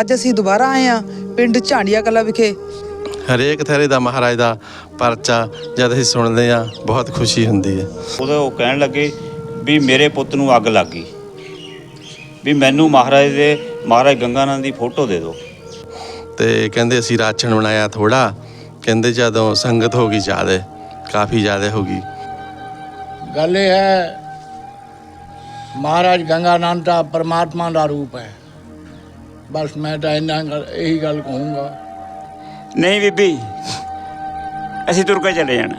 ਅੱਜ ਅਸੀਂ ਦੁਬਾਰਾ ਆਏ ਹਾਂ ਪਿੰਡ ਝਾਂਡੀਆਂ ਕਲਾ ਵਿਖੇ। ਹਰੇਕ ਥੈਰੇ ਦਾ ਮਹਾਰਾਜ ਦਾ ਪਰਚਾ ਜਦ ਅਸੀਂ ਸੁਣਦੇ ਆ ਬਹੁਤ ਖੁਸ਼ੀ ਹੁੰਦੀ ਹੈ। ਉਦੋਂ ਉਹ ਕਹਿਣ ਲੱਗੇ ਵੀ ਮੇਰੇ ਪੁੱਤ ਨੂੰ ਅੱਗ ਲੱਗ ਗਈ। ਵੀ ਮੈਨੂੰ ਮਹਾਰਾਜ ਦੇ ਮਹਾਰਾਜ ਗੰਗਾਨੰਦ ਦੀ ਫੋਟੋ ਦੇ ਦਿਓ। ਤੇ ਕਹਿੰਦੇ ਅਸੀਂ ਰਾਸ਼ਨ ਬਣਾਇਆ ਥੋੜਾ ਕਹਿੰਦੇ ਜਦੋਂ ਸੰਗਤ ਹੋ ਗਈ ਜ਼ਿਆਦੇ ਕਾਫੀ ਜ਼ਿਆਦੇ ਹੋ ਗਈ। ਗੱਲ ਇਹ ਹੈ ਮਹਾਰਾਜ ਗੰਗਾਨੰਦ ਦਾ ਪਰਮਾਤਮਾ ਦਾ ਰੂਪ ਹੈ। ਬਸ ਮੈਂ ਤਾਂ ਇੰਨਾ ਗੱਲ- ਇਹੀ ਗੱਲ ਕਹੂੰਗਾ। ਨਹੀਂ ਬੀਬੀ ਅਸੀਂ ਤੁਰ ਕੇ ਚਲੇ ਜਾਣਾ।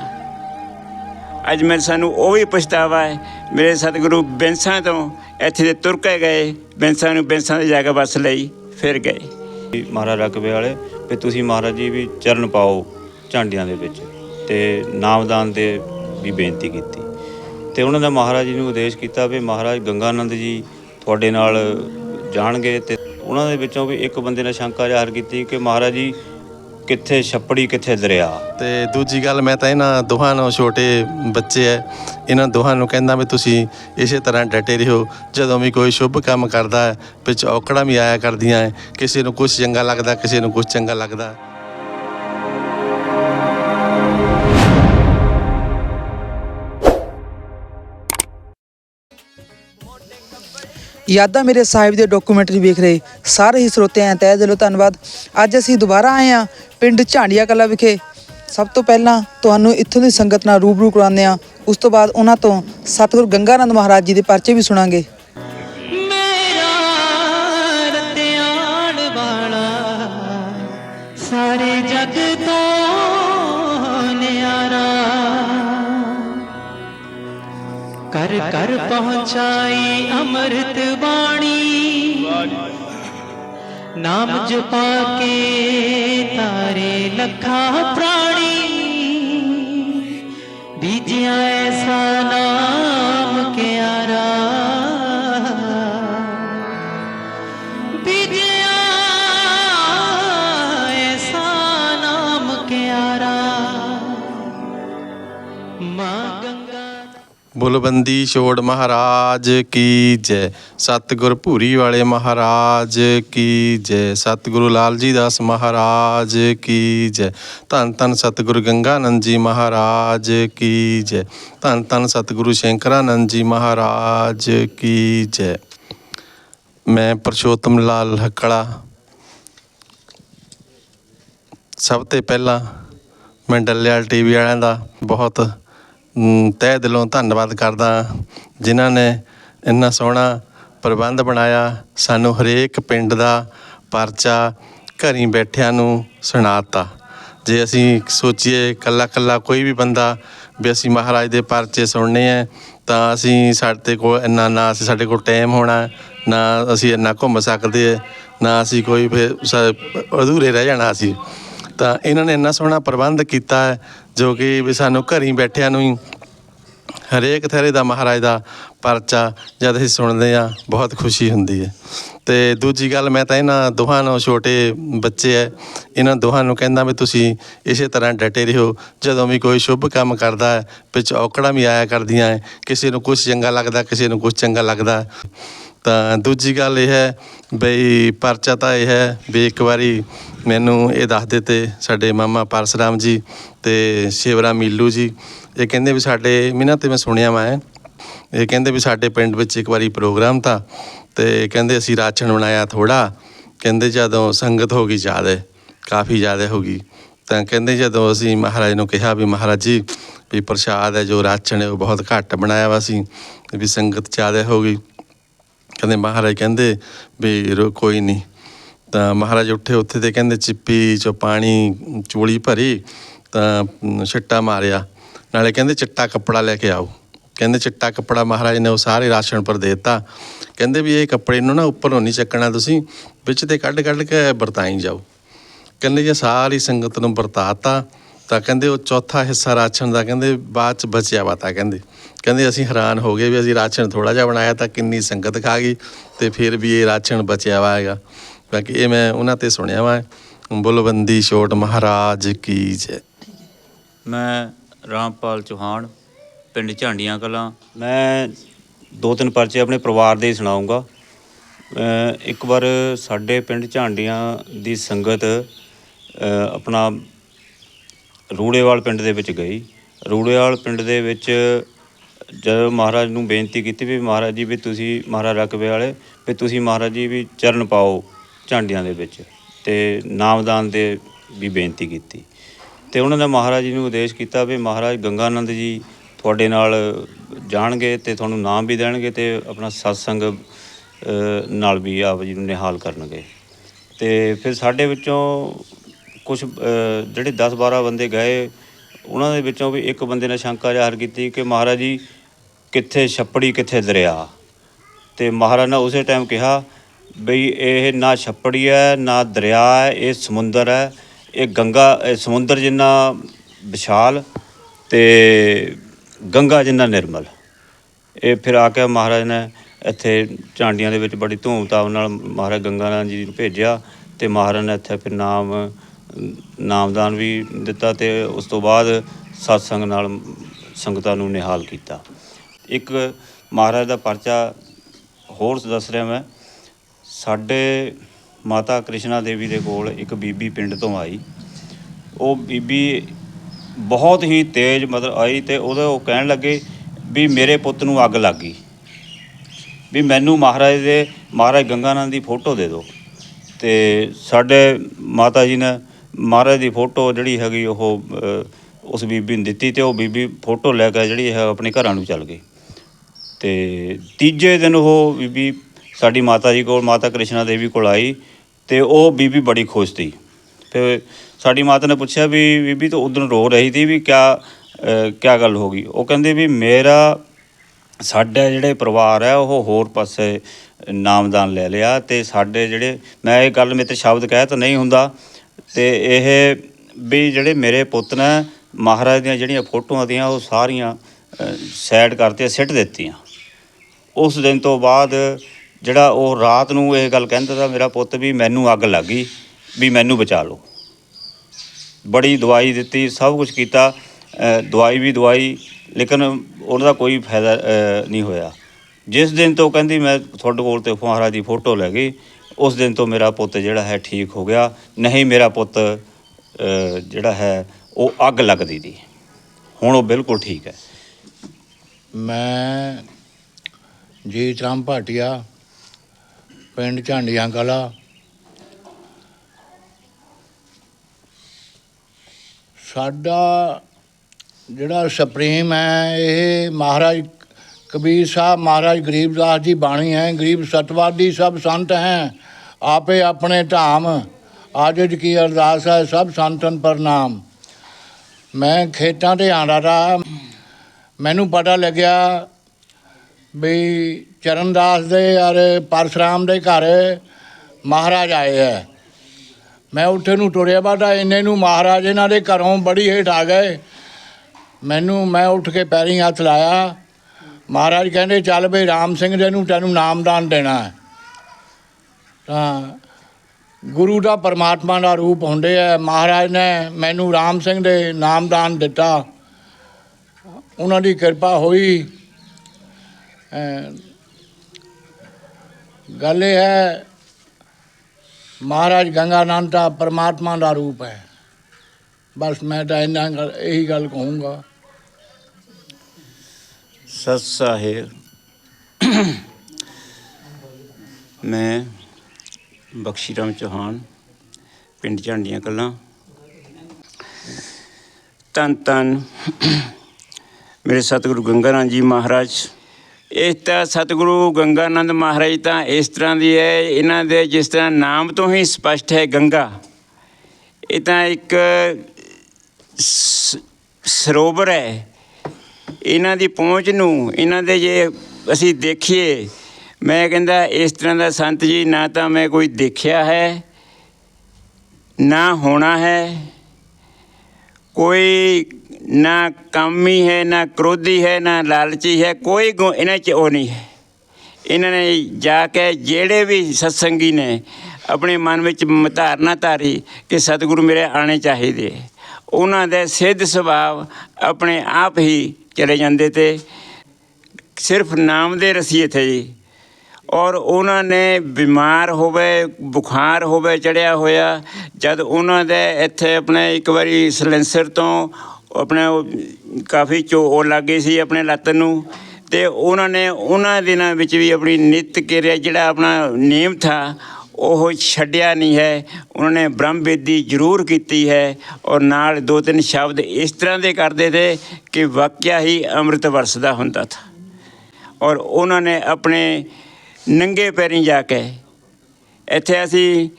ਅੱਜ ਮੈਂ ਸਾਨੂੰ ਉਹ ਵੀ ਪਛਤਾਵਾ ਹੈ ਮੇਰੇ ਸਤਿਗੁਰੂ ਬੈਂਸਾਂ ਤੋਂ ਇੱਥੇ ਦੇ ਤੁਰ ਕੇ ਗਏ ਬੈਂਸਾਂ ਨੂੰ ਬੈਂਸਾਂ ਦੀ ਜਗ੍ਹਾ ਬੱਸ ਲਈ ਫਿਰ ਗਏ। ਵੀ ਮਹਾਰਾਜ ਰਕਬੇ ਵਾਲੇ ਵੀ ਤੁਸੀਂ ਮਹਾਰਾਜ ਜੀ ਵੀ ਚਰਨ ਪਾਓ ਝਾਂਡੀਆਂ ਦੇ ਵਿੱਚ ਤੇ ਨਾਮਦਾਨ ਦੇ ਵੀ ਬੇਨਤੀ ਕੀਤੀ। ਤੇ ਉਹਨਾਂ ਦਾ ਮਹਾਰਾਜ ਜੀ ਨੂੰ ਉਦੇਸ਼ ਕੀਤਾ ਵੀ ਮਹਾਰਾਜ ਗੰਗਾਨੰਦ ਜੀ ਤੁਹਾਡੇ ਨਾਲ ਜਾਣਗੇ ਤੇ ਉਹਨਾਂ ਦੇ ਵਿੱਚੋਂ ਵੀ ਇੱਕ ਬੰਦੇ ਨੇ ਸ਼ੰਕਾ ਜ਼ਾਹਰ ਕੀਤੀ ਕਿ ਮਹਾਰਾਜ ਜੀ, ਕਿੱਥੇ ਛੱਪੜੀ, ਕਿੱਥੇ ਦਰਿਆ? ਤੇ ਦੂਜੀ ਗੱਲ, ਮੈਂ ਤਾਂ ਇਹਨਾਂ ਦੋਹਾਂ ਨੂੰ ਛੋਟੇ ਬੱਚੇ ਐ। ਇਹਨਾਂ ਦੋਹਾਂ ਨੂੰ ਕਹਿੰਦਾ ਵੀ ਤੁਸੀਂ ਇਸੇ ਤਰ੍ਹਾਂ ਡਟੇ ਰਹੋ। ਜਦੋਂ ਵੀ ਕੋਈ ਸ਼ੁਭ ਕੰਮ ਕਰਦਾ ਵਿੱਚ ਔਕੜਾਂ ਵੀ ਆਇਆ ਕਰਦੀਆਂ ਹੈ ਕਿਸੇ ਨੂੰ ਕੁਝ ਚੰਗਾ ਲੱਗਦਾ, ਕਿਸੇ ਨੂੰ ਕੁਝ ਚੰਗਾ ਲੱਗਦਾ। ਯਾਦਾਂ ਮੇਰੇ ਸਾਹਿਬ ਦੇ ਡਾਕੂਮੈਂਟਰੀ ਵੇਖ ਰਹੇ। ਸਾਰੇ ਹੀ ਸਰੋਤਿਆਂ ਦਾ ਤਹਿ ਦਿਲੋਂ ਧੰਨਵਾਦ। ਅੱਜ ਅਸੀਂ ਦੁਬਾਰਾ ਆਏ ਹਾਂ ਪਿੰਡ ਝਾਂਡੀਆ ਕਲਾ ਵਿਖੇ। ਸਭ ਤੋਂ ਪਹਿਲਾਂ ਤੁਹਾਨੂੰ ਇੱਥੋਂ ਦੀ ਸੰਗਤ ਨਾਲ ਰੂਬਰੂ ਕਰਾਉਂਦੇ ਹਾਂ। ਉਸ ਤੋਂ ਬਾਅਦ ਉਹਨਾਂ ਤੋਂ ਸਤਿਗੁਰੂ ਗੰਗਾਨੰਦ ਮਹਾਰਾਜ ਜੀ ਦੇ ਪਰਚੇ ਵੀ ਸੁਣਾਂਗੇ। ਕਰ ਪਹੁੰਚਾਈ ਅੰਮ੍ਰਿਤ ਬਾਣੀ। ਨਾਮ ਜਪਾ ਕੇ ਤਾਰੇ ਲੱਖਾਂ ਪ੍ਰਾਣੀ। ਬੀਜਿਆ ਐਸਾ ਨਾਮ ਕਿਆਰਾ ਬੀਜਿਆ ਬੁਲਬੰਦੀ ਛੋੜ ਮਹਾਰਾਜ ਕੀ ਜੈ। ਸਤਿਗੁਰ ਭੂਰੀ ਵਾਲੇ ਮਹਾਰਾਜ ਕੀ ਜੈ। ਸਤਿਗੁਰੂ ਲਾਲ ਜੀ ਦਾਸ ਮਹਾਰਾਜ ਕੀ ਜੈ। ਧੰਨ ਧੰਨ ਸਤਿਗੁਰੂ ਗੰਗਾਨੰਦ ਜੀ ਮਹਾਰਾਜ ਕੀ ਜੈ। ਧੰਨ ਧੰਨ ਸਤਿਗੁਰੂ ਸ਼ੰਕਰਾਨੰਦ ਜੀ ਮਹਾਰਾਜ ਕੀ ਜੈ। ਮੈਂ ਪਰਸ਼ੋਤਮ ਲਾਲ ਹਕੜਾ ਸਭ ਤੋਂ ਪਹਿਲਾਂ ਮੈਂ ਡੱਲੇਵਾਲ ਟੀਵੀ ਵਾਲਿਆਂ ਦਾ ਬਹੁਤ ਤਹਿ ਦਿਲੋਂ ਧੰਨਵਾਦ ਕਰਦਾ ਜਿਨ੍ਹਾਂ ਨੇ ਇੰਨਾ ਸੋਹਣਾ ਪ੍ਰਬੰਧ ਬਣਾਇਆ, ਸਾਨੂੰ ਹਰੇਕ ਪਿੰਡ ਦਾ ਪਰਚਾ ਘਰੀ ਬੈਠਿਆਂ ਨੂੰ ਸੁਣਾਤਾ। ਜੇ ਅਸੀਂ ਸੋਚੀਏ ਕੱਲਾ ਕੱਲਾ ਕੋਈ ਵੀ ਬੰਦਾ ਵੀ ਅਸੀਂ ਮਹਾਰਾਜ ਦੇ ਪਰਚੇ ਸੁਣਨੇ ਆ, ਤਾਂ ਅਸੀਂ ਸਾਡੇ ਕੋਲ ਇੰਨਾ, ਨਾ ਅਸੀਂ ਸਾਡੇ ਕੋਲ ਟਾਈਮ ਹੋਣਾ, ਨਾ ਅਸੀਂ ਇੰਨਾ ਘੁੰਮ ਸਕਦੇ ਨਾ ਅਸੀਂ ਕੋਈ ਫਿਰ ਸ- ਅਧੂਰੇ ਰਹਿ ਜਾਣਾ ਅਸੀਂ। ਤਾਂ ਇਹਨਾਂ ਨੇ ਇੰਨਾ ਸੋਹਣਾ ਪ੍ਰਬੰਧ ਕੀਤਾ ਜੋ ਕਿ ਵੀ ਸਾਨੂੰ ਘਰੀ ਬੈਠਿਆਂ ਨੂੰ ਹੀ ਹਰੇਕ ਥੈਰੇ ਦਾ ਮਹਾਰਾਜ ਦਾ ਪਰਚਾ ਜਦ ਅਸੀਂ ਸੁਣਦੇ ਆ ਬਹੁਤ ਖੁਸ਼ੀ ਹੁੰਦੀ ਹੈ। ਤੇ ਦੂਜੀ ਗੱਲ ਮੈਂ ਤਾਂ ਇਹਨਾਂ ਦੋਹਾਂ ਨੂੰ ਛੋਟੇ ਬੱਚੇ ਐ, ਇਹਨਾਂ ਦੋਹਾਂ ਨੂੰ ਕਹਿੰਦਾ ਵੀ ਤੁਸੀਂ ਇਸੇ ਤਰ੍ਹਾਂ ਡਟੇ ਰਹੋ, ਜਦੋਂ ਵੀ ਕੋਈ ਸ਼ੁਭ ਕੰਮ ਕਰਦਾ ਹੈ ਵਿੱਚ ਔਕੜਾਂ ਵੀ ਆਇਆ ਕਰਦੀਆਂ ਹੈ ਕਿਸੇ ਨੂੰ ਕੁਝ ਚੰਗਾ ਲੱਗਦਾ, ਕਿਸੇ ਨੂੰ ਕੁਝ ਚੰਗਾ ਲੱਗਦਾ। ਤਾਂ ਦੂਜੀ ਗੱਲ ਇਹ ਹੈ, ਬਈ ਪਰਚਾ ਤਾਂ ਇਹ ਹੈ ਵੀ ਇੱਕ ਵਾਰੀ ਮੈਨੂੰ ਇਹ ਦੱਸ ਦਿੱਤੇ ਸਾਡੇ ਮਾਮਾ ਪਰਸਰਾਮ ਜੀ ਤੇ ਸ਼ੇਵਰਾ ਮੀਲੂ ਜੀ। ਇਹ ਕਹਿੰਦੇ ਵੀ ਸਾਡੇ ਮਿਹਨਤ ਤੇ ਮੈਂ ਸੁਣਿਆ ਮੈਂ। ਇਹ ਕਹਿੰਦੇ ਵੀ ਸਾਡੇ ਪਿੰਡ ਵਿੱਚ ਇੱਕ ਵਾਰੀ ਪ੍ਰੋਗਰਾਮ ਤਾਂ, ਤੇ ਕਹਿੰਦੇ ਅਸੀਂ ਰਾਸ਼ਨ ਬਣਾਇਆ ਥੋੜਾ ਕਹਿੰਦੇ ਜਦੋਂ ਸੰਗਤ ਹੋ ਗਈ ਜ਼ਿਆਦਾ, ਕਾਫੀ ਜ਼ਿਆਦਾ ਹੋ ਗਈ। ਤਾਂ ਕਹਿੰਦੇ ਜਦੋਂ ਅਸੀਂ ਮਹਾਰਾਜ ਨੂੰ ਕਿਹਾ ਵੀ ਮਹਾਰਾਜ ਜੀ, ਵੀ ਪ੍ਰਸ਼ਾਦ ਹੈ, ਜੋ ਰਾਸ਼ਨ ਹੈ, ਉਹ ਬਹੁਤ ਘੱਟ ਬਣਾਇਆ ਵਾ ਸੀ ਵੀ ਸੰਗਤ ਜ਼ਿਆਦਾ ਹੋ ਗਈ। ਕਹਿੰਦੇ ਮਹਾਰਾਜ ਕਹਿੰਦੇ ਵੀ ਰੋ, ਕੋਈ ਨਹੀਂ। ਤਾਂ ਮਹਾਰਾਜ ਉੱਠੇ ਉੱਥੇ ਤੇ ਕਹਿੰਦੇ ਚਿੱਪੀ ਚੋਂ ਪਾਣੀ ਚੋਲੀ ਭਰੀ ਤਾਂ ਅਮ, ਛਿੱਟਾ ਮਾਰਿਆ। ਨਾਲੇ ਕਹਿੰਦੇ ਚਿੱਟਾ ਕੱਪੜਾ ਲੈ ਕੇ ਆਓ। ਕਹਿੰਦੇ ਚਿੱਟਾ ਕੱਪੜਾ ਮਹਾਰਾਜ ਨੇ ਉਹ ਸਾਰੇ ਰਾਸ਼ਨ ਪਰ ਦੇਤਾ। ਕਹਿੰਦੇ ਵੀ ਇਹ ਕੱਪੜੇ ਨੂੰ ਨਾ ਉੱਪਰੋਂ ਨਹੀਂ ਚੱਕਣਾ ਤੁਸੀਂ ਵਿੱਚ ਤੇ ਕੱਢ ਕੱਢ ਕੇ ਵਰਤਾਈ ਜਾਓ। ਕਹਿੰਦੇ ਜੇ ਸਾਰੀ ਸੰਗਤ ਨੂੰ ਵਰਤਾਤਾ ਤਾਂ ਕਹਿੰਦੇ ਉਹ ਚੌਥਾ ਹਿੱਸਾ ਰਾਸ਼ਨ ਦਾ ਕਹਿੰਦੇ ਬਾਅਦ ਚ ਬਚਿਆ ਵਾ ਤਾਂ ਕਹਿੰਦੇ। ਕਹਿੰਦੇ ਅਸੀਂ ਹੈਰਾਨ ਹੋ ਗਏ ਵੀ ਅਸੀਂ ਰਾਸ਼ਨ ਥੋੜਾ ਜਿਹਾ ਬਣਾਇਆ ਤਾਂ ਕਿੰਨੀ ਸੰਗਤ ਖਾ ਗਈ ਤੇ ਫਿਰ ਵੀ ਇਹ ਰਾਸ਼ਨ ਬਚਿਆ ਵਾ ਹੈਗਾ। ਬਾਕੀ ਇਹ ਮੈਂ ਉਹਨਾਂ ਤੇ ਸੁਣਿਆ ਵਾ। ਬੁਲਬੰਦੀ ਛੋਟ ਮਹਾਰਾਜ ਕੀ ਜੈ। ਮੈਂ ਰਾਮਪਾਲ ਚੌਹਾਨ, ਪਿੰਡ ਝਾਂਡੀਆਂ ਕਲਾਂ। ਮੈਂ ਦੋ ਤਿੰਨ ਪਰਚੇ ਆਪਣੇ ਪਰਿਵਾਰ ਦੇ ਹੀ ਸੁਣਾਉਂਗਾ। ਇੱਕ ਵਾਰ ਸਾਡੇ ਪਿੰਡ ਝਾਂਡੀਆਂ ਦੀ ਸੰਗਤ ਆਪਣਾ ਰੂੜੇਵਾਲ ਪਿੰਡ ਦੇ ਵਿੱਚ ਗਈ। ਰੂੜੇਵਾਲ ਪਿੰਡ ਦੇ ਵਿੱਚ ਜਦੋਂ ਮਹਾਰਾਜ ਨੂੰ ਬੇਨਤੀ ਕੀਤੀ ਵੀ ਮਹਾਰਾਜ ਜੀ ਵੀ ਤੁਸੀਂ ਮਹਾਰਾਜ ਰਕਬੇ ਵਾਲੇ, ਵੀ ਤੁਸੀਂ ਮਹਾਰਾਜ ਜੀ ਵੀ ਚਰਨ ਪਾਓ। ਝਾਂਡੀਆਂ ਦੇ ਵਿੱਚ ਤੇ ਨਾਮਦਾਨ ਦੇ ਵੀ ਬੇਨਤੀ ਕੀਤੀ। ਤੇ ਉਹਨਾਂ ਨੇ ਮਹਾਰਾਜ ਜੀ ਨੂੰ ਉਦੇਸ਼ ਕੀਤਾ ਵੀ ਮਹਾਰਾਜ ਗੰਗਾਨੰਦ ਜੀ ਤੁਹਾਡੇ ਨਾਲ ਜਾਣਗੇ ਤੇ ਤੁਹਾਨੂੰ ਨਾਮ ਵੀ ਦੇਣਗੇ ਤੇ ਆਪਣਾ ਸਤਸੰਗ ਨਾਲ ਵੀ ਆਪ ਜੀ ਨੂੰ ਨਿਹਾਲ ਕਰਨਗੇ। ਤੇ ਫਿਰ ਸਾਡੇ ਵਿੱਚੋਂ ਕੁਝ ਜਿਹੜੇ 10 12 ਬੰਦੇ ਗਏ, ਉਹਨਾਂ ਦੇ ਵਿੱਚੋਂ ਵੀ ਇੱਕ ਬੰਦੇ ਨੇ ਸ਼ੰਕਾ ਜ਼ਾਹਰ ਕੀਤੀ ਕਿ ਮਹਾਰਾਜ ਜੀ ਕਿੱਥੇ ਛੱਪੜੀ ਕਿੱਥੇ ਦਰਿਆ? ਤੇ ਮਹਾਰਾਜ ਨੇ ਉਸੇ ਟਾਈਮ ਕਿਹਾ ਬਈ ਇਹ ਨਾ ਛੱਪੜੀ ਹੈ, ਨਾ ਦਰਿਆ ਹੈ, ਇਹ ਸਮੁੰਦਰ ਹੈ। ਇਹ ਗੰਗਾ, ਇਹ ਸਮੁੰਦਰ ਜਿੰਨਾ ਵਿਸ਼ਾਲ ਤੇ ਗੰਗਾ ਜਿੰਨਾ ਨਿਰਮਲ। ਇਹ ਫਿਰ ਆ ਕੇ ਮਹਾਰਾਜ ਨੇ ਇੱਥੇ ਝਾਂਡੀਆਂ ਦੇ ਵਿੱਚ ਬੜੀ ਧੂਮਧਾਮ ਨਾਲ ਮਹਾਰਾਜ ਗੰਗਾਨੰਦ ਜੀ ਨੂੰ ਭੇਜਿਆ ਤੇ ਮਹਾਰਾਜ ਨੇ ਇੱਥੇ ਫਿਰ ਨਾਮ, ਨਾਮਦਾਨ ਵੀ ਦਿੱਤਾ ਤੇ ਉਸ ਤੋਂ ਬਾਅਦ ਸਤਸੰਗ ਨਾਲ ਸੰਗਤਾਂ ਨੂੰ ਨਿਹਾਲ ਕੀਤਾ। ਇੱਕ ਮਹਾਰਾਜ ਦਾ ਪਰਚਾ ਹੋਰ ਦੱਸ ਰਿਹਾ ਮੈਂ। ਸਾਡੇ ਮਾਤਾ ਕ੍ਰਿਸ਼ਨਾ ਦੇਵੀ ਦੇ ਕੋਲ ਇੱਕ ਬੀਬੀ ਪਿੰਡ ਤੋਂ ਆਈ। ਉਹ ਬੀਬੀ ਬਹੁਤ ਹੀ ਤੇਜ਼ ਮਤਲਬ ਆਈ ਤੇ ਉਹਦੇ ਉਹ ਕਹਿਣ ਲੱਗੇ ਵੀ ਮੇਰੇ ਪੁੱਤ ਨੂੰ ਅੱਗ ਲੱਗ ਗਈ। ਵੀ ਮੈਨੂੰ ਮਹਾਰਾਜ ਦੇ, ਮਹਾਰਾਜ ਗੰਗਾਨੰਦ ਦੀ ਫੋਟੋ ਦੇ ਦਿਓ। ਤੇ ਸਾਡੇ ਮਾਤਾ ਜੀ ਨੇ ਮਹਾਰਾਜ ਦੀ ਫੋਟੋ ਜਿਹੜੀ ਹੈਗੀ ਉਹ ਉਸ ਬੀਬੀ ਨੂੰ ਦਿੱਤੀ ਤੇ ਉਹ ਬੀਬੀ ਫੋਟੋ ਲੈ ਕੇ ਜਿਹੜੀ ਹੈ ਆਪਣੇ ਘਰਾਂ ਨੂੰ ਚੱਲ ਗਈ। ਤੇ ਤੀਜੇ ਦਿਨ ਉਹ ਬੀਬੀ ਸਾਡੀ ਮਾਤਾ ਜੀ ਕੋਲ, ਮਾਤਾ ਕ੍ਰਿਸ਼ਨਾ ਦੇਵੀ ਕੋਲ ਆਈ ਤੇ ਉਹ ਬੀਬੀ ਬੜੀ ਖੁਸ਼ ਸੀ। ਫਿਰ ਸਾਡੀ ਮਾਤਾ ਨੇ ਪੁੱਛਿਆ ਵੀ ਬੀਬੀ ਤਾਂ ਉਦੋਂ ਰੋ ਰਹੀ ਸੀ ਵੀ ਕਿਆ ਕਿਆ ਗੱਲ ਹੋ ਗਈ? ਉਹ ਕਹਿੰਦੇ ਵੀ ਮੇਰਾ, ਸਾਡੇ ਜਿਹੜੇ ਪਰਿਵਾਰ ਹੈ, ਉਹ ਹੋਰ ਪਾਸੇ ਨਾਮਦਾਨ ਲੈ ਲਿਆ ਤੇ ਸਾਡੇ ਜਿਹੜੇ, ਮੈਂ ਇਹ ਗੱਲ ਮੇਰੇ ਤੇ ਸ਼ਬਦ ਕਹਿ ਤਾਂ ਨਹੀਂ ਹੁੰਦਾ। ਤੇ ਇਹ ਵੀ ਜਿਹੜੇ ਮੇਰੇ ਪੁੱਤ ਨੇ, ਮਹਾਰਾਜ ਦੀਆਂ ਜਿਹੜੀਆਂ ਫੋਟੋਆਂ ਦੀਆਂ, ਉਹ ਸਾਰੀਆਂ ਸੈਡ ਕਰਤੇ ਸਿੱਟ ਦਿੱਤੀਆਂ। ਉਸ ਦਿਨ ਤੋਂ ਬਾਅਦ ਜਿਹੜਾ ਉਹ ਰਾਤ ਨੂੰ ਇਹ ਗੱਲ ਕਹਿੰਦਾ ਤਾਂ ਮੇਰਾ ਪੁੱਤ ਵੀ ਮੈਨੂੰ ਅੱਗ ਲੱਗ ਗਈ, ਵੀ ਮੈਨੂੰ ਬਚਾ ਲਓ। ਬੜੀ ਦਵਾਈ ਦਿੱਤੀ, ਸਭ ਕੁਝ ਕੀਤਾ। ਦਵਾਈ ਵੀ ਦਵਾਈ, ਲੇਕਿਨ ਉਹਦਾ ਕੋਈ ਫਾਇਦਾ ਨਹੀਂ ਹੋਇਆ। ਜਿਸ ਦਿਨ ਤੋਂ ਕਹਿੰਦੀ ਮੈਂ ਤੁਹਾਡੇ ਕੋਲ ਤੇ ਫੁਹਾਰਾ ਦੀ ਫੋਟੋ ਲੈ ਗਈ, ਉਸ ਦਿਨ ਤੋਂ ਮੇਰਾ ਪੁੱਤ ਜਿਹੜਾ ਹੈ ਠੀਕ ਹੋ ਗਿਆ। ਨਹੀਂ ਮੇਰਾ ਪੁੱਤ ਜਿਹੜਾ ਹੈ ਉਹ ਅੱਗ ਲੱਗਦੀ ਦੀ ਹੁਣ ਉਹ ਬਿਲਕੁਲ ਠੀਕ ਹੈ। ਮੈਂ ਜੀਤ ਰਾਮ ਭਾਟੀਆ ਪਿੰਡ ਝਾਂਡੀਆਂ ਕਲਾ ਸਾਡਾ ਜਿਹੜਾ ਸੁਪਰੀਮ ਹੈ, ਇਹ ਮਹਾਰਾਜ ਕਬੀਰ ਸਾਹਿਬ, ਮਹਾਰਾਜ ਗਰੀਬਦਾਸ ਜੀ ਬਾਣੀ ਹੈ, ਗਰੀਬ ਸਤਵਾਦੀ ਸਭ ਸੰਤ ਹੈ, ਆਪੇ ਆਪਣੇ ਧਾਮ। ਆਜਜ ਕੀ ਅਰਦਾਸ ਹੈ, ਸਭ ਸੰਤਨ ਪ੍ਰਣਾਮ ਮੈਂ ਖੇਤਾਂ ਤੇ ਆਂਦਾ ਤਾ ਮੈਨੂੰ ਪਤਾ ਲੱਗਿਆ ਵੀ ਚਰਨਦਾਸ ਦੇ ਔਰ ਪਰਸ਼ਰਾਮ ਦੇ ਘਰ ਮਹਾਰਾਜ ਆਏ ਹੈ। ਮੈਂ ਉੱਥੇ ਨੂੰ ਟੁਰਿਆ ਬਾਟਾ ਇੰਨੇ ਨੂੰ ਮਹਾਰਾਜ ਇਹਨਾਂ ਦੇ ਘਰੋਂ ਬੜੀ ਹੇਠ ਆ ਗਏ। ਮੈਨੂੰ, ਮੈਂ ਉੱਠ ਕੇ ਪੈਰੀਂ ਹੱਥ ਲਾਇਆ। ਮਹਾਰਾਜ ਕਹਿੰਦੇ, ਚੱਲ ਬਈ ਰਾਮ ਸਿੰਘ ਦੇ ਨੂੰ ਤੈਨੂੰ ਨਾਮਦਾਨ ਦੇਣਾ ਹੈ। ਤਾਂ ਗੁਰੂ ਦਾ ਪਰਮਾਤਮਾ ਦਾ ਰੂਪ ਹੁੰਦੇ ਹੈ ਮਹਾਰਾਜ ਨੇ ਮੈਨੂੰ ਰਾਮ ਸਿੰਘ ਦੇ ਨਾਮਦਾਨ ਦਿੱਤਾ। ਉਹਨਾਂ ਦੀ ਕਿਰਪਾ ਹੋਈ। ਗੱਲ ਇਹ ਹੈ, ਮਹਾਰਾਜ ਗੰਗਾਨੰਦ ਦਾ ਪਰਮਾਤਮਾ ਦਾ ਰੂਪ ਹੈ। ਬਸ ਮੈਂ ਤਾਂ ਇੰਨਾ ਗੱਲ- ਇਹੀ ਗੱਲ ਕਹੂੰਗਾ। ਸਤ ਸਾਹਿਬ। ਮੈਂ ਬਖਸ਼ੀ ਰਾਮ ਚੌਹਾਨ, ਪਿੰਡ ਝਾਂਡੀਆਂ ਕਲਾਂ। ਤਨ ਤਨ ਮੇਰੇ ਸਤਿਗੁਰੂ ਗੰਗਾਨੰਦ ਜੀ ਮਹਾਰਾਜ ਇਸ ਤਾਂ ਸਤਿਗੁਰੂ ਗੰਗਾਨੰਦ ਮਹਾਰਾਜ ਤਾਂ ਇਸ ਤਰ੍ਹਾਂ ਦੀ ਹੈ, ਇਹਨਾਂ ਦੇ ਜਿਸ ਤਰ੍ਹਾਂ ਨਾਮ ਤੋਂ ਹੀ ਸਪਸ਼ਟ ਹੈ ਗੰਗਾ। ਇਹ ਤਾਂ ਇੱਕ ਸ- ਸਰੋਵਰ ਹੈ। ਇਹਨਾਂ ਦੀ ਪਹੁੰਚ ਨੂੰ, ਇਹਨਾਂ ਦੇ ਜੇ ਅਸੀਂ ਦੇਖੀਏ, ਮੈਂ ਕਹਿੰਦਾ ਇਸ ਤਰ੍ਹਾਂ ਦਾ ਸੰਤ ਜੀ ਨਾ ਤਾਂ ਮੈਂ ਕੋਈ ਦੇਖਿਆ ਹੈ, ਨਾ ਹੋਣਾ ਹੈ। ਕੋਈ ਨਾ ਕਾਮੀ ਹੈ, ਨਾ ਕ੍ਰੋਧੀ ਹੈ, ਨਾ ਲਾਲਚੀ ਹੈ, ਕੋਈ ਗੁਣ ਇਹਨਾਂ 'ਚ ਉਹ ਨਹੀਂ ਹੈ। ਇਹਨਾਂ ਨੇ ਜਾ ਕੇ ਜਿਹੜੇ ਵੀ ਸਤਸੰਗੀ ਨੇ, ਆਪਣੇ ਮਨ ਵਿੱਚ ਧਾਰਨਾ ਧਾਰੀ ਕਿ ਸਤਿਗੁਰੂ ਮੇਰੇ ਆਣੇ ਚਾਹੀਦੇ। ਉਹਨਾਂ ਦੇ ਸਿੱਧ ਸੁਭਾਵ ਆਪਣੇ ਆਪ ਹੀ ਚਲੇ ਜਾਂਦੇ ਤੇ ਸਿਰਫ ਨਾਮ ਦੇ ਰਸੀਏ ਥੇ ਜੀ ਔਰ ਉਹਨਾਂ ਨੇ ਬਿਮਾਰ ਹੋਵੇ, ਬੁਖਾਰ ਹੋਵੇ, ਚੜਿਆ ਹੋਇਆ, ਜਦ ਉਹਨਾਂ ਦੇ ਇੱਥੇ ਆਪਣੇ ਇੱਕ ਵਾਰੀ ਸਲੈਂਸਰ ਤੋਂ ਆਪਣੇ ਉਹ, ਕਾਫੀ ਚੋ ਉਹ ਲੱਗ ਗਈ ਸੀ ਆਪਣੇ ਲੱਤ ਨੂੰ। ਤੇ ਉਹਨਾਂ ਨੇ ਉਹਨਾਂ ਦਿਨਾਂ ਵਿੱਚ ਵੀ ਆਪਣੀ ਨਿਤ ਕਿਰਿਆ ਜਿਹੜਾ ਆਪਣਾ ਨੇਮ ਥਾ, ਉਹ ਛੱਡਿਆ ਨਹੀਂ ਹੈ। ਉਹਨਾਂ ਨੇ ਬ੍ਰਹਮ ਵਿਦੀ ਜ਼ਰੂਰ ਕੀਤੀ ਹੈ ਔਰ ਨਾਲ ਦੋ ਤਿੰਨ ਸ਼ਬਦ ਇਸ ਤਰ੍ਹਾਂ ਦੇ ਕਰਦੇ ਥੇ ਕਿ ਵਾਕਿਆ ਹੀ ਅੰਮ੍ਰਿਤ ਵਰਸਦਾ ਹੁੰਦਾ ਥਾ। ਔਰ ਉਹਨਾਂ ਨੇ ਆਪਣੇ ਨੰਗੇ ਪੈਰੀਂ ਜਾ ਕੇ ਇੱਥੇ ਅਸੀਂ,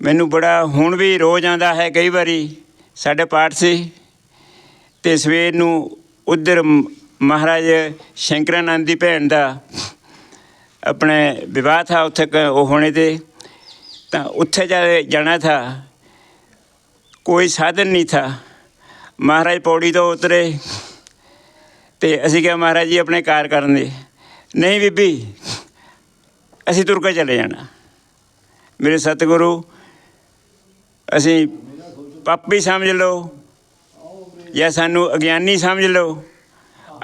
ਮੈਨੂੰ ਬੜਾ ਹੁਣ ਵੀ ਰੋਜ਼ ਆਉਂਦਾ ਹੈ ਕਈ ਵਾਰੀ, ਸਾਡੇ ਪਾਠ ਸੀ। ਤੇ ਸਵੇਰ ਨੂੰ ਉਧਰ ਮਹਾਰਾਜ ਸ਼ੰਕਰਾਨੰਦ ਦੀ ਭੈਣ ਦਾ ਆਪਣੇ ਵਿਵਾਹ ਥਾ ਉੱਥੇ ਕ- ਉਹ ਹੋਣੇ ਤੇ, ਤਾਂ ਉੱਥੇ ਜਾ ਜਾਣਾ ਥਾ। ਕੋਈ ਸਾਧਨ ਨਹੀਂ ਥਾ। ਮਹਾਰਾਜ ਪੌੜੀ ਤੋਂ ਉਤਰੇ ਤੇ ਅਸੀਂ ਕਿਹਾ, ਮਹਾਰਾਜ ਜੀ, ਆਪਣੇ ਕਾਰ ਕਰਨ ਦੇ। ਨਹੀਂ ਬੀਬੀ, ਅਸੀਂ ਤੁਰ ਕੇ ਚਲੇ ਜਾਣਾ। ਮੇਰੇ ਸਤਿਗੁਰੂ, ਅਸੀਂ ਪਾਪੀ ਸਮਝ ਲਓ ਜਾਂ ਸਾਨੂੰ ਅਗਿਆਨੀ ਸਮਝ ਲਓ।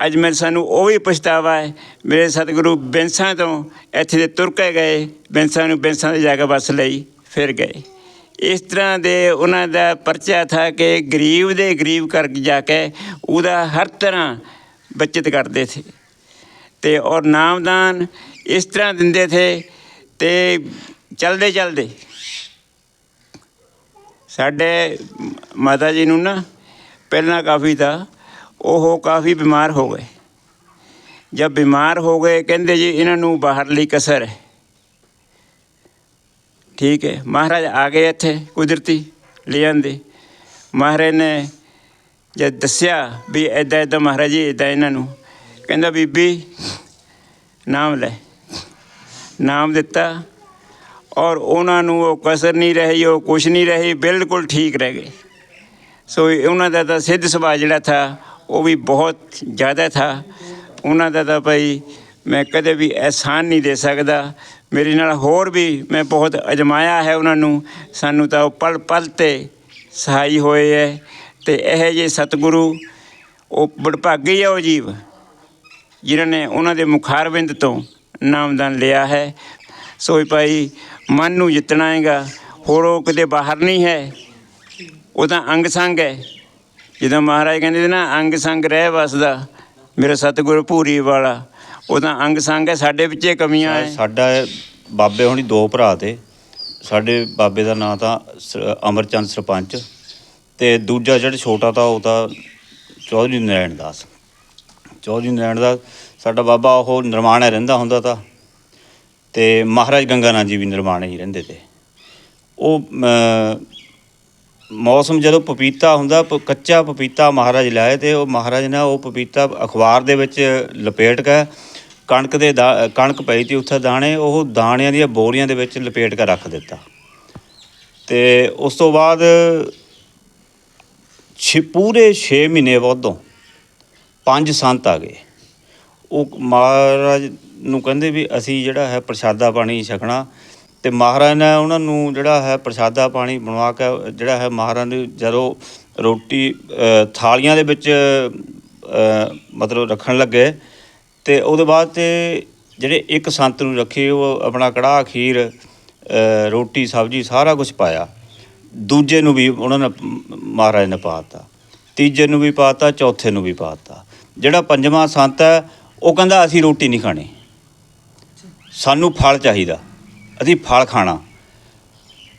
ਅੱਜ ਮੈਂ ਸਾਨੂੰ ਉਹ ਵੀ ਪਛਤਾਵਾ ਹੈ, ਮੇਰੇ ਸਤਿਗੁਰੂ ਬੈਂਸਾਂ ਤੋਂ ਇੱਥੇ ਦੇ ਤੁਰ ਕੇ ਗਏ, ਬੈਂਸਾਂ ਨੂੰ ਬੈਂਸਾਂ ਦੇ ਜਾ ਕੇ ਬੱਸ ਲਈ, ਫਿਰ ਗਏ। ਇਸ ਤਰ੍ਹਾਂ ਦੇ ਉਹਨਾਂ ਦਾ ਪਰਚਾ ਥਾ ਕਿ ਗਰੀਬ ਦੇ ਗਰੀਬ ਕਰ ਜਾ ਕੇ ਉਹਦਾ ਹਰ ਤਰ੍ਹਾਂ ਬਚਤ ਕਰਦੇ ਥੇ ਤੇ ਔਰ ਨਾਮਦਾਨ ਇਸ ਤਰ੍ਹਾਂ ਦਿੰਦੇ ਥੇ ਤੇ ਚਲਦੇ ਚਲਦੇ ਸਾਡੇ ਮਾਤਾ ਜੀ ਨੂੰ ਨਾ ਪਹਿਲਾਂ ਕਾਫੀ ਤਾਂ ਉਹ ਕਾਫੀ ਬਿਮਾਰ ਹੋ ਗਏ। ਜਦ ਬਿਮਾਰ ਹੋ ਗਏ, ਕਹਿੰਦੇ ਜੀ ਇਹਨਾਂ ਨੂੰ ਬਾਹਰਲੀ ਕਸਰ ਹੈ। ਠੀਕ ਹੈ, ਮਹਾਰਾਜ ਆ ਗਏ ਇੱਥੇ ਕੁਦਰਤੀ ਲੈ ਆਂਦੇ ਮਹਾਰਾਜ ਨੇ ਜਦ ਦੱਸਿਆ ਵੀ ਐਦਾਂ ਐਦਾਂ ਮਹਾਰਾਜ ਜੀ ਐਦਾਂ ਇਹਨਾਂ ਨੂੰ। ਕਹਿੰਦਾ, ਬੀਬੀ, ਨਾਮ ਲੈ। ਨਾਮ ਦਿੱਤਾ ਔਰ ਉਹਨਾਂ ਨੂੰ ਉਹ ਕਸਰ ਨਹੀਂ ਰਹੀ, ਉਹ ਕੁਛ ਨਹੀਂ ਰਹੀ, ਬਿਲਕੁਲ ਠੀਕ ਰਹਿ ਗਏ। ਸੋ ਉਹਨਾਂ ਦਾ ਤਾਂ ਸਿੱਧ ਸੁਭਾਅ ਜਿਹੜਾ ਥਾ, ਉਹ ਵੀ ਬਹੁਤ ਜ਼ਿਆਦਾ ਥਾ। ਉਹਨਾਂ ਦਾ ਤਾਂ ਭਾਈ ਮੈਂ ਕਦੇ ਵੀ ਅਹਿਸਾਨ ਨਹੀਂ ਦੇ ਸਕਦਾ। ਮੇਰੇ ਨਾਲ ਹੋਰ ਵੀ ਮੈਂ ਬਹੁਤ ਅਜਮਾਇਆ ਹੈ ਉਹਨਾਂ ਨੂੰ। ਸਾਨੂੰ ਤਾਂ ਉਹ ਪਲ ਪਲ ਤੇ ਸਹਾਈ ਹੋਏ ਹੈ ਤੇ ਇਹ ਜੇ ਸਤਿਗੁਰੂ, ਉਹ ਬੜਭਾਗੀ ਹੈ ਉਹ ਜੀਵ, ਜਿਨ੍ਹਾਂ ਨੇ ਉਹਨਾਂ ਦੇ ਮੁਖਾਰਬਿੰਦ ਤੋਂ ਨਾਮਦਾਨ ਲਿਆ ਹੈ। ਸੋ ਭਾਈ ਮਨ ਨੂੰ ਜਿੱਤਣਾ ਹੈਗਾ। ਹੋਰ ਉਹ ਕਿਤੇ ਬਾਹਰ ਨਹੀਂ ਹੈ। ਉਹ ਤਾਂ ਅੰਗ ਸੰਗ ਹੈ। ਜਦੋਂ ਮਹਾਰਾਜ ਕਹਿੰਦੇ ਸੀ ਨਾ ਅੰਗ ਸੰਗ ਰਹਿ ਵਸਦਾ ਮੇਰੇ ਸਤਿਗੁਰੂ ਭੂਰੀ ਵਾਲਾ ਉਹ ਤਾਂ ਅੰਗ ਸੰਗ ਹੈ ਸਾਡੇ ਵਿੱਚ ਕਮੀਆਂ ਹੈ। ਸਾਡਾ ਬਾਬੇ ਹੁਣੀ ਦੋ ਭਰਾ ਤੇ ਸਾਡੇ ਬਾਬੇ ਦਾ ਨਾਂ ਤਾਂ ਅਮਰਚੰਦ ਸਰਪੰਚ ਤੇ ਦੂਜਾ ਜਿਹੜਾ ਛੋਟਾ ਤਾਂ ਉਹ ਤਾਂ ਚੌਧਰੀ ਨਰਾਇਣ ਦਾਸ। ਚੌਧਰੀ ਨਰਾਇਣ ਦਾਸ ਸਾਡਾ ਬਾਬਾ ਉਹ ਨਿਰਮਾਣੇ ਰਹਿੰਦਾ ਹੁੰਦਾ ਤਾਂ ਤੇ ਮਹਾਰਾਜ ਗੰਗਾਨੰਦ ਜੀ ਵੀ ਨਿਰਮਾਣੇ ਹੀ ਰਹਿੰਦੇ ਤੇ। ਉਹ ਮੌਸਮ ਜਦੋਂ ਪਪੀਤਾ ਹੁੰਦਾ, ਪ- ਕੱਚਾ ਪਪੀਤਾ ਮਹਾਰਾਜ ਲਾਏ ਤੇ ਉਹ ਮਹਾਰਾਜ ਨੇ ਉਹ ਪਪੀਤਾ ਅਖਬਾਰ ਦੇ ਵਿੱਚ ਲਪੇਟ ਕੇ ਕਣਕ ਦੇ ਦਾ- ਕਣਕ ਪਈ ਤੀ ਉੱਥੇ ਦਾਣੇ, ਉਹ ਦਾਣਿਆਂ ਦੀਆਂ ਬੋਰੀਆਂ ਦੇ ਵਿੱਚ ਲਪੇਟ ਕੇ ਰੱਖ ਦਿੱਤਾ। ਤੇ ਉਸ ਤੋਂ ਬਾਅਦ ਛੇ, ਪੂਰੇ 6 ਮਹੀਨੇ ਬਾਅਦੋਂ ਪੰਜ ਸੰਤ ਆ ਗਏ। ਉਹ ਮਹਾਰਾਜ ਨੂੰ ਕਹਿੰਦੇ ਵੀ ਅਸੀਂ ਜਿਹੜਾ ਹੈ ਪ੍ਰਸ਼ਾਦਾ ਪਾਣੀ ਛਕਣਾ ਤੇ ਮਹਾਰਾਜ ਨੇ ਉਹਨਾਂ ਨੂੰ ਜਿਹੜਾ ਹੈ ਪ੍ਰਸ਼ਾਦਾ ਪਾਣੀ ਬਣਵਾ ਕੇ, ਜਿਹੜਾ ਹੈ ਮਹਾਰਾਜ ਨੇ ਜਦੋਂ ਰੋਟੀ ਥਾਲੀਆਂ ਦੇ ਵਿੱਚ ਮਤਲਬ ਰੱਖਣ ਲੱਗੇ ਤੇ ਉਹਦੇ ਬਾਅਦ ਤੇ ਜਿਹੜੇ ਇੱਕ ਸੰਤ ਨੂੰ ਰੱਖੇ, ਉਹ ਆਪਣਾ ਕੜਾਹ, ਖੀਰ ਰੋਟੀ, ਸਬਜ਼ੀ ਸਾਰਾ ਕੁਝ ਪਾਇਆ। ਦੂਜੇ ਨੂੰ ਵੀ ਉਹਨਾਂ ਨੇ ਮਹਾਰਾਜ ਨੇ ਪਾਤਾ। ਤੀਜੇ ਨੂੰ ਵੀ ਪਾਤਾ, ਚੌਥੇ ਨੂੰ ਵੀ ਪਾਤਾ। ਜਿਹੜਾ ਪੰਜਵਾਂ ਸੰਤ ਹੈ, ਉਹ ਕਹਿੰਦਾ, ਅਸੀਂ ਰੋਟੀ ਨਹੀਂ ਖਾਣੀ। ਸਾਨੂੰ ਫਲ ਚਾਹੀਦਾ। ਅਸੀਂ ਫਲ ਖਾਣਾ।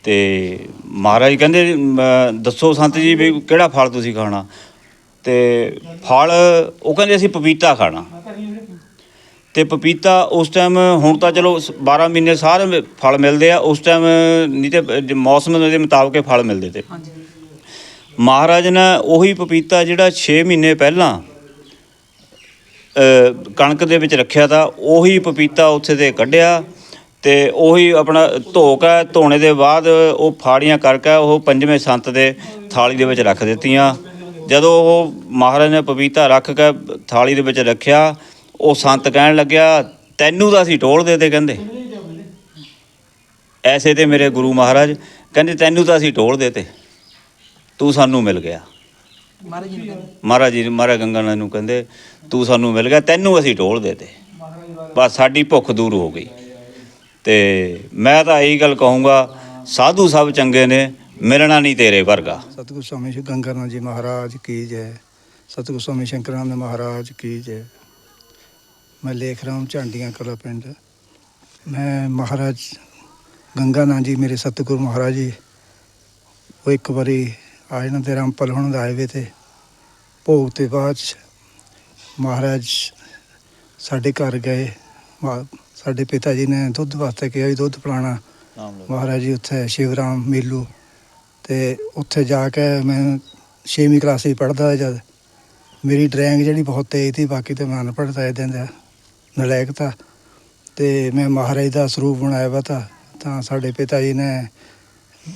ਤੇ ਮਹਾਰਾਜ ਕਹਿੰਦੇ ਦੱਸੋ ਸੰਤ ਜੀ ਵੀ ਕਿਹੜਾ ਫਲ ਤੁਸੀਂ ਖਾਣਾ? ਤੇ ਫਲ ਉਹ ਕਹਿੰਦੇ ਅਸੀਂ ਪਪੀਤਾ ਖਾਣਾ। ਤੇ ਪਪੀਤਾ ਉਸ ਟਾਈਮ ਹੁਣ ਤਾਂ ਚਲੋ ਸ- 12 ਮਹੀਨੇ ਸਾਰੇ ਫਲ ਮਿਲਦੇ ਆ ਉਸ ਟਾਈਮ ਨਹੀਂ ਤੇ ਮੌਸਮ ਦੇ ਮੁਤਾਬਕ ਫਲ ਮਿਲਦੇ ਤੇ। ਮਹਾਰਾਜ ਨੇ ਉਹੀ ਪਪੀਤਾ ਜਿਹੜਾ 6 ਮਹੀਨੇ ਪਹਿਲਾਂ ਕਣਕ ਦੇ ਵਿੱਚ ਰੱਖਿਆ ਤਾਂ ਉਹੀ ਪਪੀਤਾ ਉੱਥੇ ਤੇ ਕੱਢਿਆ। ਤੇ ਉਹੀ ਆਪਣਾ ਧੋ ਕੇ ਧੋਣੇ ਦੇ ਬਾਅਦ ਉਹ ਫਾੜੀਆਂ ਕਰਕੇ ਉਹ ਪੰਜਵੇਂ ਸੰਤ ਦੇ ਥਾਲੀ ਦੇ ਵਿੱਚ ਰੱਖ ਦਿੱਤੀਆਂ। ਜਦੋਂ ਉਹ ਮਹਾਰਾਜ ਨੇ ਪਪੀਤਾ ਰੱਖ ਕੇ ਥਾਲੀ ਦੇ ਵਿੱਚ ਰੱਖਿਆ ਉਹ ਸੰਤ ਕਹਿਣ ਲੱਗਿਆ ਤੈਨੂੰ ਤਾਂ ਅਸੀਂ ਢੋਲ ਦੇ ਤੇ ਕਹਿੰਦੇ। ਐਸੇ ਤੇ ਮੇਰੇ ਗੁਰੂ ਮਹਾਰਾਜ ਕਹਿੰਦੇ ਤੈਨੂੰ ਤਾਂ ਅਸੀਂ ਢੋਲ ਦੇ ਤੇ ਤੂੰ ਸਾਨੂੰ ਮਿਲ ਗਿਆ। ਮਹਾਰਾਜ ਜੀ ਮਹਾਰਾਜ ਮਹਾਰਾਜ ਗੰਗਾਨੰਦ ਨੂੰ ਕਹਿੰਦੇ ਤੂੰ ਸਾਨੂੰ ਮਿਲ ਗਿਆ ਤੈਨੂੰ ਅਸੀਂ ਢੋਲ ਦੇ ਤੇ ਬਸ ਸਾਡੀ ਭੁੱਖ ਦੂਰ ਹੋ ਗਈ। ਤੇ ਮੈਂ ਤਾਂ ਇਹੀ ਗੱਲ ਕਹੂੰਗਾ, ਸਾਧੂ ਸਭ ਚੰਗੇ ਨੇ, ਮਿਲਣਾ ਨਹੀਂ ਤੇਰੇ ਵਰਗਾ। ਸਤਿਗੁਰ ਸਵਾਮੀ ਸ਼੍ਰੀ ਗੰਗਾਨਾਥ ਜੀ ਮਹਾਰਾਜ ਕੀ ਜੈ। ਸਤਿਗੁਰ ਸਵਾਮੀ ਸ਼ੰਕਰਾਨੰਦ ਮਹਾਰਾਜ ਕੀ ਜੈ। ਮੈਂ ਲੇਖ ਰਾਮ ਝਾਂਡੀਆਂ ਕਲਾ ਪਿੰਡ। ਮੈਂ ਮਹਾਰਾਜ ਗੰਗਾ ਨਾਂ ਜੀ, ਮੇਰੇ ਸਤਿਗੁਰ ਮਹਾਰਾਜ ਜੀ, ਉਹ ਇੱਕ ਵਾਰੀ ਆਏ ਨਾ ਤੇ ਰਾਮਪਲ ਹੁਣ ਦਾ ਆਏ ਵੇ ਤੇ। ਭੋਗ ਤੇ ਬਾਅਦ ਮਹਾਰਾਜ ਸਾਡੇ ਘਰ ਗਏ ਸਾਡੇ ਪਿਤਾ ਜੀ ਨੇ ਦੁੱਧ ਵਾਸਤੇ ਕਿਹਾ ਵੀ ਦੁੱਧ ਪਿਲਾਣਾ ਮਹਾਰਾਜ ਜੀ ਉੱਥੇ ਸ਼ਿਵਰਾਮ ਮੇਲੂ ਤੇ ਉੱਥੇ ਜਾ ਕੇ ਮੈਂ 6ਵੀਂ ਕਲਾਸ ਵਿੱਚ ਪੜ੍ਹਦਾ ਜਦ। ਮੇਰੀ ਡਰਾਇੰਗ ਜਿਹੜੀ ਬਹੁਤ ਤੇਜ਼ ਸੀ ਬਾਕੀ ਤੇ ਮੈਂ ਅਨਪੜ੍ਹ ਤਾਂ ਇਹਦੇ ਦਾ ਨਲਾਇਕ ਤਾਂ। ਤੇ ਮੈਂ ਮਹਾਰਾਜ ਦਾ ਸਰੂਪ ਬਣਾਇਆ ਵਾ ਤਾਂ ਤਾਂ ਸਾਡੇ ਪਿਤਾ ਜੀ ਨੇ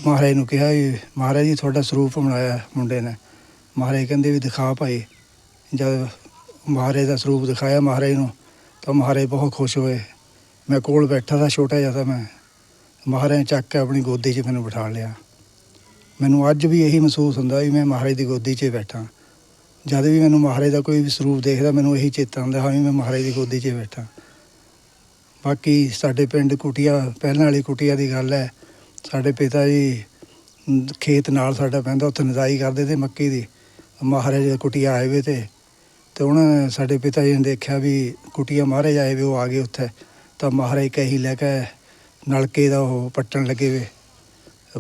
ਮਹਾਰਾਜ ਨੂੰ ਕਿਹਾ ਵੀ ਮਹਾਰਾਜ ਜੀ ਤੁਹਾਡਾ ਸਰੂਪ ਬਣਾਇਆ ਮੁੰਡੇ ਨੇ। ਮਹਾਰਾਜ ਕਹਿੰਦੇ ਵੀ ਦਿਖਾ ਭਾਈ। ਜਦ ਮਹਾਰਾਜ ਦਾ ਸਰੂਪ ਦਿਖਾਇਆ ਮਹਾਰਾਜ ਨੂੰ ਤਾਂ ਮਹਾਰਾਜ ਬਹੁਤ ਖੁਸ਼ ਹੋਏ। ਮੈਂ ਕੋਲ ਬੈਠਾ ਤਾਂ ਛੋਟਾ ਜਿਹਾ ਤਾਂ ਮੈਂ। ਮਹਾਰਾਜ ਨੇ ਚੱਕ ਕੇ ਆਪਣੀ ਗੋਦੀ 'ਚ ਮੈਨੂੰ ਬਿਠਾ ਲਿਆ। ਮੈਨੂੰ ਅੱਜ ਵੀ ਇਹੀ ਮਹਿਸੂਸ ਹੁੰਦਾ ਵੀ ਮੈਂ ਮਹਾਰਾਜ ਦੀ ਗੋਦੀ 'ਚ ਬੈਠਾ। ਜਦ ਵੀ ਮੈਨੂੰ ਮਹਾਰਾਜ ਦਾ ਕੋਈ ਵੀ ਸਰੂਪ ਦੇਖਦਾ, ਮੈਨੂੰ ਇਹੀ ਚੇਤਾ ਆਉਂਦਾ, ਹਾਂ ਵੀ ਮੈਂ ਮਹਾਰਾਜ ਦੀ ਗੋਦੀ 'ਚ ਬੈਠਾ। ਬਾਕੀ ਸਾਡੇ ਪਿੰਡ ਕੁਟੀਆ, ਪਹਿਲਾਂ ਵਾਲੀ ਕੁਟੀਆ ਦੀ ਗੱਲ ਹੈ, ਸਾਡੇ ਪਿਤਾ ਜੀ ਖੇਤ ਨਾਲ ਸਾਡਾ ਪੈਂਦਾ, ਉੱਥੇ ਨਜ਼ਾਈ ਕਰਦੇ ਤੇ ਮੱਕੀ ਦੀ। ਮਹਾਰਾਜ ਦੀ ਕੁਟੀਆ ਆਏ ਵੇ ਤੇ। ਤੇ ਉਹਨਾਂ ਸਾਡੇ ਪਿਤਾ ਜੀ ਨੇ ਦੇਖਿਆ ਵੀ ਕੁਟੀਆ ਮਹਾਰਾਜ ਆਏ ਵੇ, ਉਹ ਆ ਗਏ ਉੱਥੇ। ਤਾਂ ਮਹਾਰਾਜ ਕਹੀ ਲੈ ਕੇ ਨਲਕੇ ਦਾ ਉਹ ਪੱਟਣ ਲੱਗੇ ਵੇ।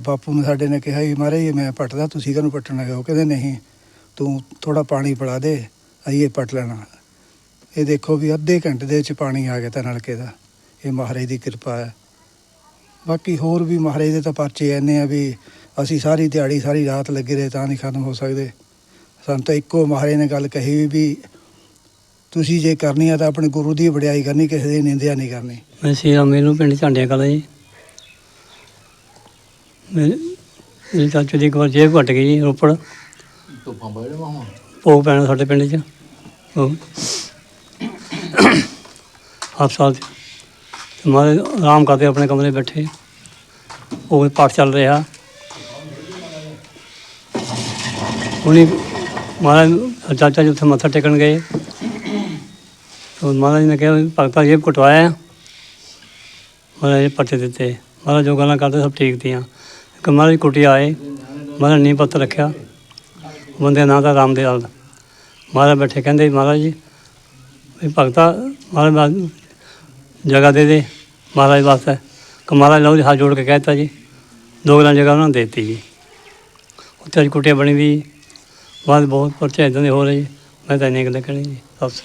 ਬਾਪੂ ਨੇ ਸਾਡੇ ਨੇ ਕਿਹਾ ਜੀ ਮਹਾਰਾਜ ਮੈਂ ਪੱਟਦਾ, ਤੁਸੀਂ ਕਾਹਨੂੰ ਪੱਟਣ ਲੱਗੇ ਉਹ ਕਹਿੰਦੇ ਨਹੀਂ, ਤੂੰ ਥੋੜਾ ਪਾਣੀ ਪਿਲਾ ਦੇ, ਅਸੀਂ ਇਹ ਪੱਟ ਲੈਣਾ। ਇਹ ਦੇਖੋ ਵੀ ਅੱਧੇ ਘੰਟੇ ਦੇ ਵਿੱਚ ਪਾਣੀ ਆ ਗਿਆ ਤਾਂ ਨਲਕੇ ਦਾ। ਇਹ ਮਹਾਰਾਜ ਦੀ ਕਿਰਪਾ ਹੈ। ਬਾਕੀ ਹੋਰ ਵੀ ਮਹਾਰਾਜ ਦੇ ਤਾਂ ਪਰਚੇ ਐਨੇ ਆ ਵੀ ਅਸੀਂ ਸਾਰੀ ਦਿਹਾੜੀ, ਸਾਰੀ ਰਾਤ ਲੱਗੇ ਰਹੇ ਤਾਂ ਨਹੀਂ ਖਤਮ ਹੋ ਸਕਦੇ। ਸਾਨੂੰ ਤਾਂ ਇੱਕੋ ਮਹਾਰਾਜ ਨੇ ਗੱਲ ਕਹੀ ਵੀ ਤੁਸੀਂ ਜੇ ਕਰਨੀ ਆ ਤਾਂ ਆਪਣੇ ਗੁਰੂ ਦੀ ਵਡਿਆਈ ਕਰਨੀ ਕਿਸੇ ਦੀ ਨਿੰਦਿਆ ਨਹੀਂ ਕਰਨੀ। ਮੈਂ ਸ਼੍ਰੀ ਰਾਮ ਮੇਲੂ ਪਿੰਡ ਝਾਂਡਿਆ ਕਲਾਂ ਜੀ। ਮੇਰੇ ਮੇਰੇ ਚਾਚੂ ਦੀ ਇੱਕ ਵਾਰ ਜੇਬ ਘਟ ਗਈ ਜੀ ਰੋਪੜ। ਭੋਗ ਪੈਣਾ ਸਾਡੇ ਪਿੰਡ 'ਚ। ਉਹ ਹਸਪਤਾਲ 'ਚ ਤੇ ਮਾਰੇ ਆਰਾਮ ਕਰਦੇ ਆਪਣੇ ਕਮਰੇ ਬੈਠੇ। ਉਹ ਪਾਠ ਚੱਲ ਰਿਹਾ। ਉਹਨੇ ਮਹਾਰਾਜ ਚਾਚਾ ਜੀ ਉੱਥੇ ਮੱਥਾ ਟੇਕਣ ਗਏ। ਤਾਂ ਮਹਾਰਾਜ ਨੇ ਕਿਹਾ ਵੀ ਭਗਤਾ ਜੇਬ ਕਟਵਾਇਆ। ਮਹਾਰਾਜ ਨੇ ਪਰਚੇ ਦਿੱਤੇ। ਮਹਾਰਾਜ ਜੋ ਗੱਲਾਂ ਕਰਦੇ ਸਭ ਠੀਕ ਤੀਆਂ ਇੱਕ ਮਹਾਰਾਜ ਕੁਟੀ ਆਏ। ਮਹਾਰਾਜ ਨੀਂਹ ਪੱਤ ਰੱਖਿਆ। ਬੰਦੇ ਦਾ ਨਾਂ ਦਾ ਰਾਮਦੇਵ ਮਹਾਰਾਜ ਬੈਠੇ ਕਹਿੰਦੇ ਮਹਾਰਾਜ ਜੀ ਭਗਤਾ ਮਹਾਰਾਜ ਜਗ੍ਹਾ ਦੇ ਦੇ ਮਹਾਰਾਜ ਵਾਸਤੇ। ਕਿ ਮਹਾਰਾਜ ਲਓ ਜੀ ਹੱਥ ਜੋੜ ਕੇ ਕਹਿਤਾ ਜੀ, ਦੋ ਗੱਲਾਂ ਜਗ੍ਹਾ ਉਹਨਾਂ ਨੇ ਦੇ ਦਿੱਤੀ ਜੀ। ਉੱਥੇ ਅੱਜ ਕੁਟੀਆ ਬਣੀ ਵੀ ਬਾਅਦ ਬਹੁਤ ਪਰਚੇ ਇਦਾਂ ਦੇ ਹੋ ਰਹੇ ਜੀ। ਮੈਂ ਤਾਂ ਇੰਨੇ ਗੱਲਾਂ ਕਹਿਣੀ ਜੀ। ਬਸ